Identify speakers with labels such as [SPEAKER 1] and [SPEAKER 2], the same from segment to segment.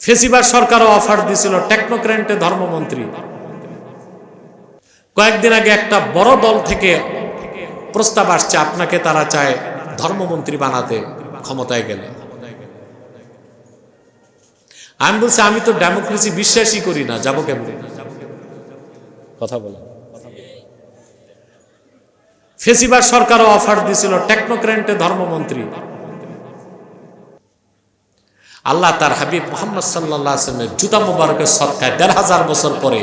[SPEAKER 1] ফেসিবার সরকারও অফার দিছিল টেকনোক্রেন্টে ধর্মমন্ত্রী। কয়েকদিন আগে একটা বড় দল থেকে প্রস্তাব আসছে, আপনাকে তারা চায় ধর্মমন্ত্রী বানাতে, ক্ষমতায় গেলে। আমি বলছি, আমি তো ডেমোক্রেসি বিশ্বাসই করি না, যাব কেমন? কথা বলে ফেসিবার সরকারও অফার দিছিল টেকনোক্রেন্টে ধর্মমন্ত্রী। আল্লাহ তার হাবিব মোহাম্মদ সাল্লাহ আসলামের জুতা মুবারকের সৎকায় দেড় হাজার বছর পরে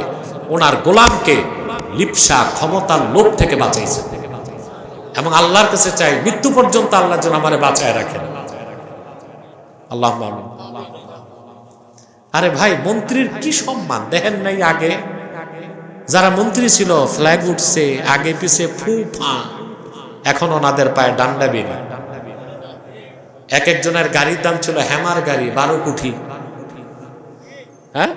[SPEAKER 1] ওনার গোলামকে লিপসা ক্ষমতার লোভ থেকে বাঁচাইছে। এবং আল্লাহর কাছে চাই মৃত্যু পর্যন্ত আল্লাহ যেন আমার বাঁচায় রাখেন। আল্লাহ। আরে ভাই, মন্ত্রীর কি সম্মান? দেখেন নাই আগে? যারা মন্ত্রী ছিল, ফ্ল্যাগ উঠছে, আগে পিছে ফু ফা। এখন ওনাদের পায়ে ডান্ডা বেরি এক একজনের গাড়ির দাম ছিল হ্যামার গাড়ি বারো কোটি। হ্যাঁ?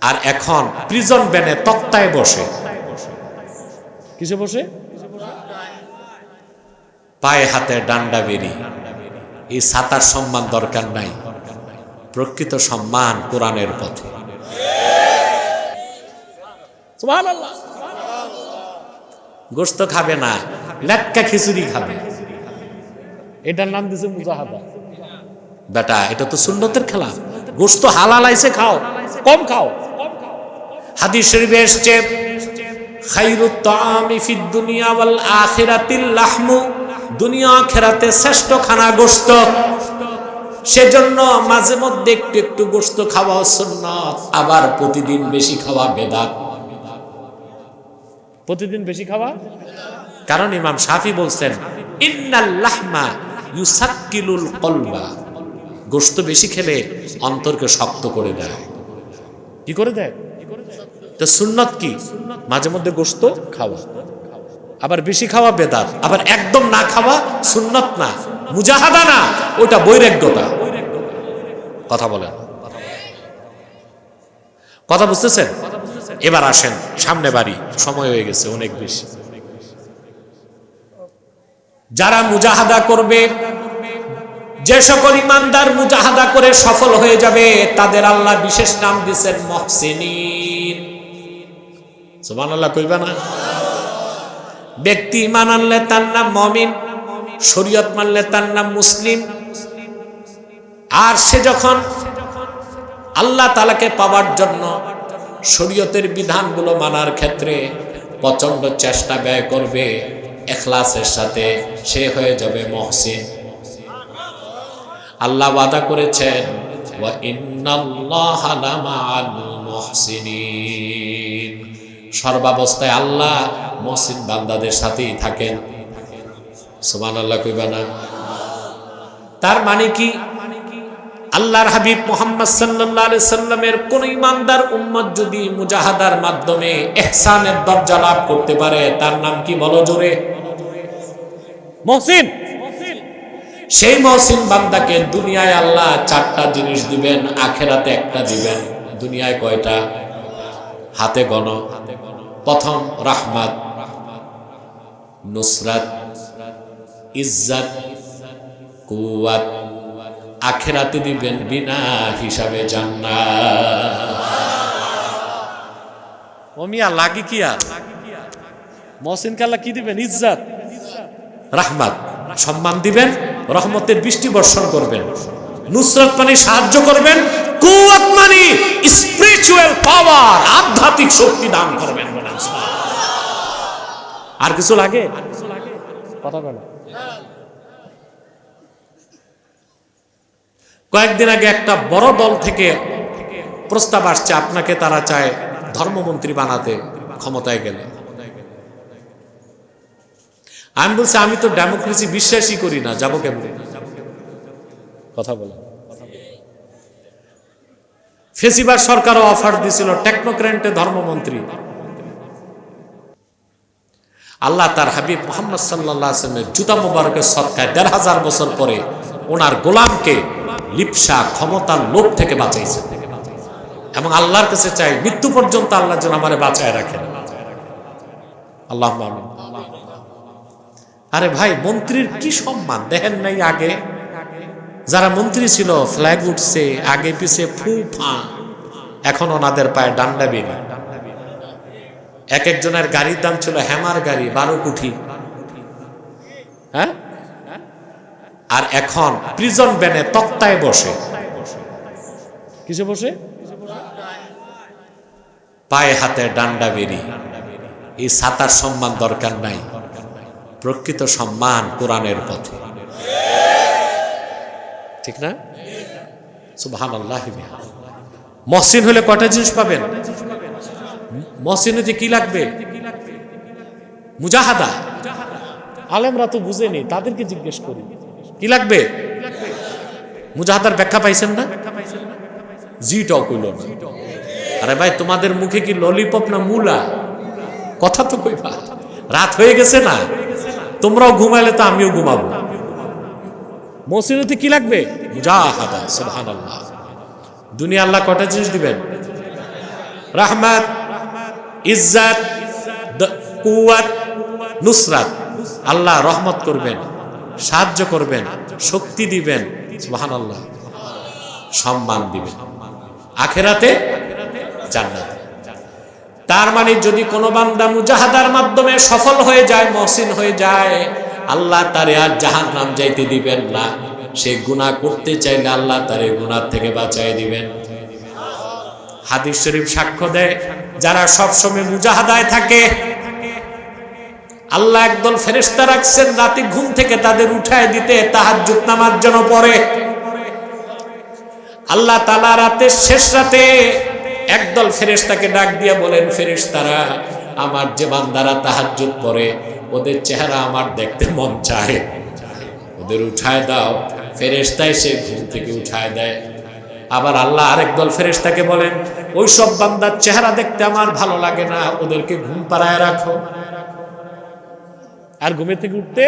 [SPEAKER 1] আর এখন প্রিজন ব্যানে তক্তায় বসে। কিসে বসে? পায়ে হাতে ডান্ডা বেরি। এই সাতার সম্মান দরকার নাই। প্রকৃত সম্মান কোরআনের পথে। গোস্ত খাবে না, লেটকা খিচুড়ি খাবে। এটার নাম দিছে মুজাহাদা বেটা এটা তো সুন্নতের খেলা। গোস্ত হালাল আইছে খাও। কম খাও। হাদিস শরীফে এসছে খাইরুত তাআমি ফিদ দুনিয়া ওয়াল আখিরাতিল লাহমু। দুনিয়া আখিরাতে শ্রেষ্ঠ খানা গোস্ত সেজন্য মাঝে মধ্যে একটু একটু গোস্ত খাওয়া সুন্নাত আবার প্রতিদিন বেশি খাওয়া বেদাত। প্রতিদিন বেশি খাওয়া? কারণ ইমাম শাফি বলছেন ইন্নাল লাহমা ইউসাক্কিলুল কলবা। গোস্ত বেশি খেলে অন্তরকে শক্ত করে দেয়। কি করে দেয়? তো সুন্নত কি? মাঝে মধ্যে গোস্ত খাওয়া। আবার বেশি খাওয়া বেদাত। আবার একদম না খাওয়া সুন্নত না। মুজাহাদা না। ওটা বৈরাগ্যতা। কথা বলেন। কথা বুঝতেছেন? এবার আসেন। সামনে বাড়ি। সময় হয়ে গেছে অনেক বেশি। যারা মুজাহাদা করবে, যে সকল ইমানদার মুজাহাদা করে সফল হয়ে যাবে, তাদের আল্লাহ বিশেষ নাম দিচ্ছেন মহসিনিন। সুবহানাল্লাহ, কইবা না? ব্যক্তি ইমান আনলে তার নাম মমিন, শরীয়ত মানলে তার নাম মুসলিম। আর সে যখন আল্লাহ তালাকে পাওয়ার জন্য শরীয়তের বিধানগুলো মানার ক্ষেত্রে প্রচণ্ড চেষ্টা ব্যয় করবে এখলাসের সাথে সে হয়ে যাবে মহসিন। আল্লাহ ওয়াদা করেছেন সর্বাবস্থায় আল্লাহ মহসিন বান্দাদের সাথেই থাকেন। সুবহানাল্লাহ কইবা না? তার মানে কি? আল্লাহর হাবিব মোহাম্মদ আলাইহি সাল্লামের কোন ইমানদার উম্মত যদি মুজাহাদার মাধ্যমে ইহসানের দরজা লাভ করতে পারে, তার নাম কি বলো জোরে? মহসিন। সেই মহসিন বান্দাকে দুনিয়ায় আল্লাহ চারটা জিনিস দিবেন আখেরাতে একটা দিবেন। দুনিয়ায় কয়টা? হাতে গণ। প্রথম রাহমাত। নুসরাত। ইজ্জাত। কুয়াত আখেরাতে দিবেন বিনা হিসাবে জান্নাত। ও মিয়া লাগে কি আর? মহসিন কাল্লা কি দিবেন? ইজ্জাত। রাহমাত। সম্মান দিবেন, রহমতের বৃষ্টি বর্ষণ করবেন। নুসরত মানে সাহায্য করবেন কুয়াত মানে স্পিরিচুয়াল পাওয়ার আধ্যাত্মিক শক্তি দান করবেন আর কিছু লাগে? কথা বলো। কয়েকদিন আগে একটা বড় দল থেকে প্রস্তাব আসছে, আপনাকে তারা চায় ধর্মমন্ত্রী বানাতে, ক্ষমতায় গেলে। আমি বলছি, আমি তো ডেমোক্রেসি বিশ্বাসই করি না, যাব কেমন? কথা বলে। ফেসিবার সরকারও অফার দিছিল টেকনোক্রেন্টে ধর্মমন্ত্রী। আল্লাহ তার হাবিব মোহাম্মদ সাল্লাহ আসলামের জুতা মুবারকের সৎকায় দেড় হাজার বছর পরে ওনার গোলামকে লিপসা ক্ষমতার লোভ থেকে বাঁচাইছে। এবং আল্লাহর কাছে চাই মৃত্যু পর্যন্ত আল্লাহ যেন আমারে বাঁচায় রাখেন। আল্লাহ আরে ভাই, মন্ত্রীর কি সম্মান? দেখেন নাই আগে। যারা মন্ত্রী ছিল ফ্ল্যাগ উঠছে, আগে পিছে ফু ফা। এখন ওনাদের পায়ে ডান্ডা বেরি এক একজনের গাড়ির দাম ছিল হ্যামার গাড়ি, বারো কোটি। হ্যাঁ? আর এখন প্রিজন ব্যানে তক্তায় বসে। কিসে বসে? পায়ে হাতে ডান্ডা বেরি এই সাতার সম্মান দরকার নাই। প্রকৃত সম্মান কোরআনের পথে। ঠিক না? সুবহান আল্লাহ মহসিন হলে কটা জিনিস পাবেন? মহসিন হতে কি লাগবে? মুজাহাদা। আলেমরা তো বুঝেনি তাদেরকে জিজ্ঞেস করি। কি লাগবে? মুজাহাদার ব্যাখ্যা পাইছেন না? জিটাও কইল না। আরে ভাই, তোমাদের মুখে কি ললিপপ না মুলা? কথা তো কইবা। রাত হয়ে গেছে না? তোমরাও ঘুমাইলে তো আমিও ঘুমাবো। মসজিদে কি লাগবে? মুজাহাদা সুবহানাল্লাহ। দুনিয়া আল্লাহ কটা জিনিস দিবেন? রাহমাত ইজ্জাত কুয়াত নুসরাত। আল্লাহ রহমত করবেন সাহায্য করবেন শক্তি দিবেন সুবহানাল্লাহ। সম্মান দিবেন। আখেরাতে জান্নাতে। তার মানে যদি কোনো বান্দা মুজাহাদার মাধ্যমে সফল হয়ে যায়, মহসিন হয়ে যায়, আল্লাহ তারে আর জাহান নাম যাইতে দিবেন না। সে গুনাহ করতে চাইলে আল্লাহ তারে গুণার থেকে বাঁচাই দিবেন। হাদিস শরীফ সাক্ষ্য দেয়, যারা সবসময় মুজাহাদায় থাকে, আল্লাহ একদল ফেরেস্তা রাখছেন, রাতে ঘুম থেকে তাদের উঠায় দিতে তাহাজ্জুদ নামার জন্য পড়ে। আল্লাহ তালা রাতের শেষ রাতে একদল ফেরেশতাকে ডাক দিয়া বলেন, ফেরেশতারা, আমার যে বান্দারা তাহাজ্জুদ পড়ে, ওদের চেহারা আমার দেখতে মন চায়। ওদের উঠায় দাও। ফেরেশতা সে ঘুম থেকে উঠায় দেয়। আবার আল্লাহ আরেক দল ফেরেশতাকে বলেন, ওই সব বান্দার চেহারা দেখতে আমার ভালো লাগে না, ওদেরকে ঘুম পাড়ায় রাখো। আর ঘুমে থেকে উঠতে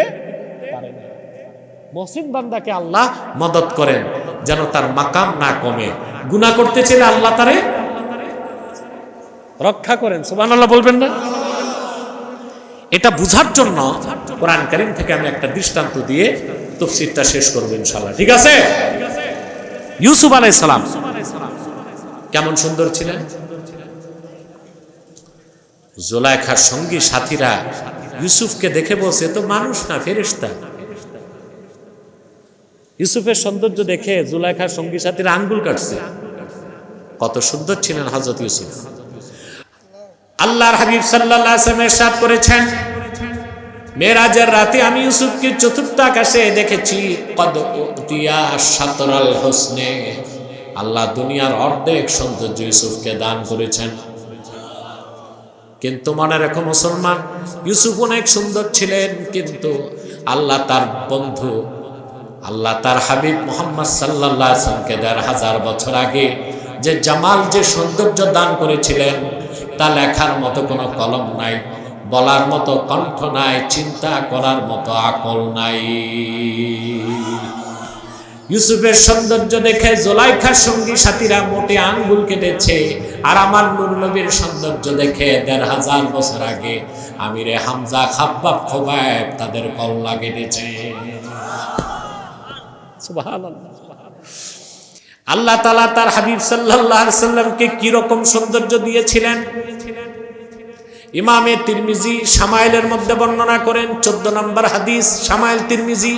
[SPEAKER 1] মহসিন বান্দাকে আল্লাহ মদত করেন, যেন তার মাকাম না কমে। গুনাহ করতে চাইলে আল্লাহ তারে রক্ষা করেন সুবান আল্লাহ বলবেন না? এটা বুঝার জন্য কোরআন কারিম থেকে আমি একটা দৃষ্টান্ত দিয়ে তফসিরটা শেষ করব ইনশাল্লাহ ঠিক আছে? ইউসুফ আলাই সালাম কেমন সুন্দর ছিলেন? জোলাইখার সঙ্গী সাথীরা ইউসুফকে দেখে বলছে তো মানুষ না, ফেরেশতা। ইউসুফের সৌন্দর্য দেখে জুলাইখার সঙ্গী সাথীরা আঙ্গুল কাটছে। কত সুন্দর ছিলেন হজরত ইউসুফ। আল্লাহর হাবিব সাল্লাহ সাথ করেছেন। মেরাজের রাতে আমি ইউসুফকে চতুর্থ আকাশে দেখেছি হোসনে আল্লাহ দুনিয়ার অর্ধেক সৌন্দর্য ইউসুফকে দান করেছেন। কিন্তু মনে রেখো মুসলমান, ইউসুফ অনেক সুন্দর ছিলেন, কিন্তু আল্লাহ তার বন্ধু, আল্লাহ তার হাবিব মোহাম্মদ সাল্লাহ আসলামকে দেড় হাজার বছর আগে যে জামাল, যে সৌন্দর্য দান করেছিলেন তা লেখার মতো কোনো কলম নাই, বলার মতো কণ্ঠ নাই, চিন্তা করার মতো আকল নাই। ইউসুফের সৌন্দর্য দেখে জোলাইখার সঙ্গী সাথীরা মোটে আঙ্গুল কেটেছে, আর আমার নূর নবীর সৌন্দর্য দেখে দেড় হাজার বছর আগে আমিরে হামজা খাব্বাব খোবায় তাদের কল্লা কেটেছে। আল্লাহ তালা তার হাবিব সাল্লাহ সাল্লামকে কীরকম সৌন্দর্য দিয়েছিলেন? ইমামে তিরমিজি সামাইলের মধ্যে বর্ণনা করেন, চোদ্দ নম্বর হাদিস সামাইল তিরমিজি।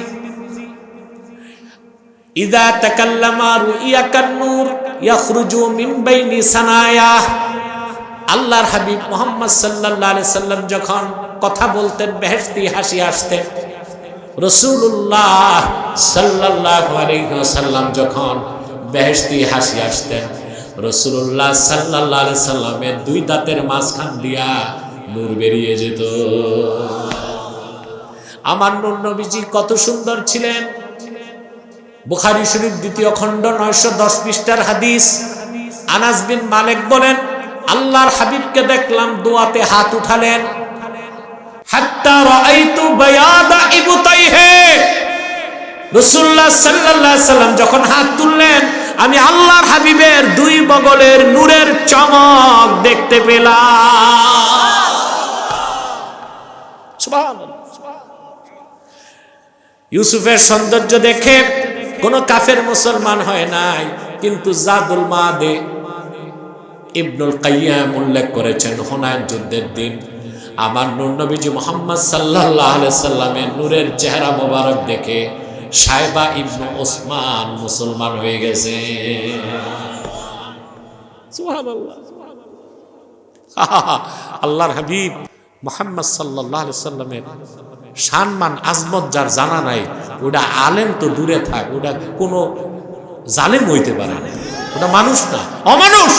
[SPEAKER 1] ইদা তাকাল্লামা রুইয়া ইয়াখরুজু মিন বাইনি সানায়া। আল্লাহর হাবিব মোহাম্মদ সাল্লাল্লাহু আলাইহি সাল্লাম যখন কথা বলতেন, বেহেশতি হাসি আসতেন রসুল্লাহ সাল্লাল্লাহু আলাইহি ওয়াসাল্লাম যখন বেহেশতি হাসি আসতেন। রসুল্লাহ আলাইহি সাল্লামের দুই দাঁতের মাঝখান দিয়া নূর বেরিয়ে যেত। আমার নূর নবীজি কত সুন্দর ছিলেন। বুখারি শরীফ দ্বিতীয় খণ্ড নয়শো দশ পৃষ্ঠার হাদিস। আনাস বিন মালিক বলেন, আল্লাহর হাবিবকে দেখলাম দোয়াতে হাত উঠালেন। হাত্তা রাআইতু বায়াদা ইবতাইহি। রাসূলুল্লাহ সাল্লাল্লাহু আলাইহি সাল্লাম যখন হাত তুললেন, আমি আল্লাহ হাবিবের দুই বগলের নূরের চমক দেখতে পেলাম। ইউসুফের সৌন্দর্য দেখে কোন কাফের মুসলমান হয় নাই, কিন্তু জাদুল মাদে ইবনুল কাইয়াম উল্লেখ করেছেন হুনায়ন যুদ্ধের দিন, আমার নূর নবীজি মোহাম্মদ সাল্লাহ সাল্লামের নূরের চেহারা মোবারক দেখে সাহেবা ইবনু ওসমান মুসলমান হয়ে গেছে। আল্লাহর হাবিব মোহাম্মদ সাল্লাহ সাল্লামের সম্মান, আজমত যার জানা নাই, ওটা আলেম তো দূরে থাক, ওটা কোনো জালেম হইতে পারে না। ওটা মানুষ না, অমানুষ।